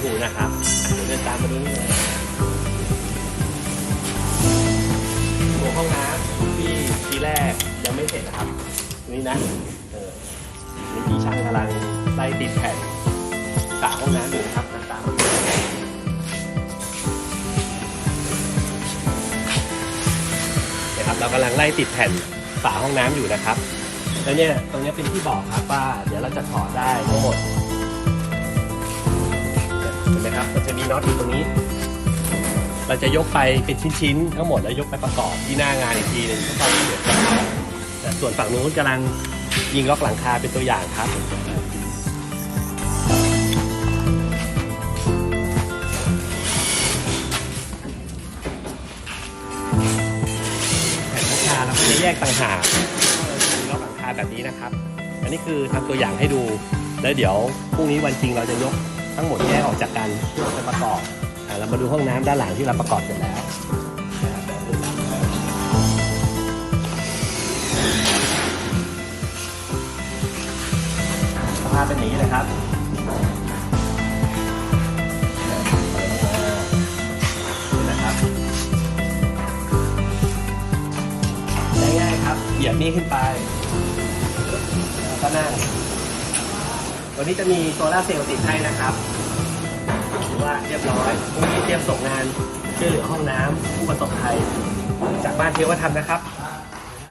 ถูนะครับเดินตามมาดูนี่เลยตัวห้องน้ำที่ทีแรกยังไม่เสร็จนะครับ นี่นะเออนี่พี่ช่างกำลังไล่ติดแผ่นฝาห้องน้ำอยู่นะครับตามมาดูนะครับเรากำลังไล่ติดแผ่นฝาห้องน้ำอยู่นะครับ แล้วเนี่ยตรงนี้เป็นที่บอกครับว่าเดี๋ยวเราจะถอดได้ทั้งหมด นไหมครับมันจะมีน็อตอยู่ตรงนี้ เราจะยกไปเป็นชิ้นๆทั้งหมดแล้วยกไปประกอบที่หน้างานอีกทีหนึงเพื่อความละเอียดแต่ส่วนฝั่งนู้นกำลังยิงล็อกหลังคาเป็นตัวอย่างครับแผ่นหลังคาเราก็จะแยกต่างหากล็อกหลังคาแบบนี้นะครับ อันนี้คือทำตัวอย่างให้ดู แล้วเดี๋ยวพรุ่งนี้วันจริงเราจะยก ทั้งหมดแยกออกจากกันเพื่อไปประกอบอ่าเรามาดูห้องน้ำด้านหลังที่เราประกอบเสร็จแล้วสภาพเป็นอย่างนี้เลยครับนี่นะครับง่ายๆครับเหยียบนี่ขึ้นไปแล้วก็นั่ง วันนี้จะมีโซลาเซลล์ติดให้นะครับถือว่าเรียบร้อยพรุ่งนี้เตรียมส่งงานช่วยเหลือห้องน้ำผู้ประสบภัยจากบ้านเทวธรรมนะครับ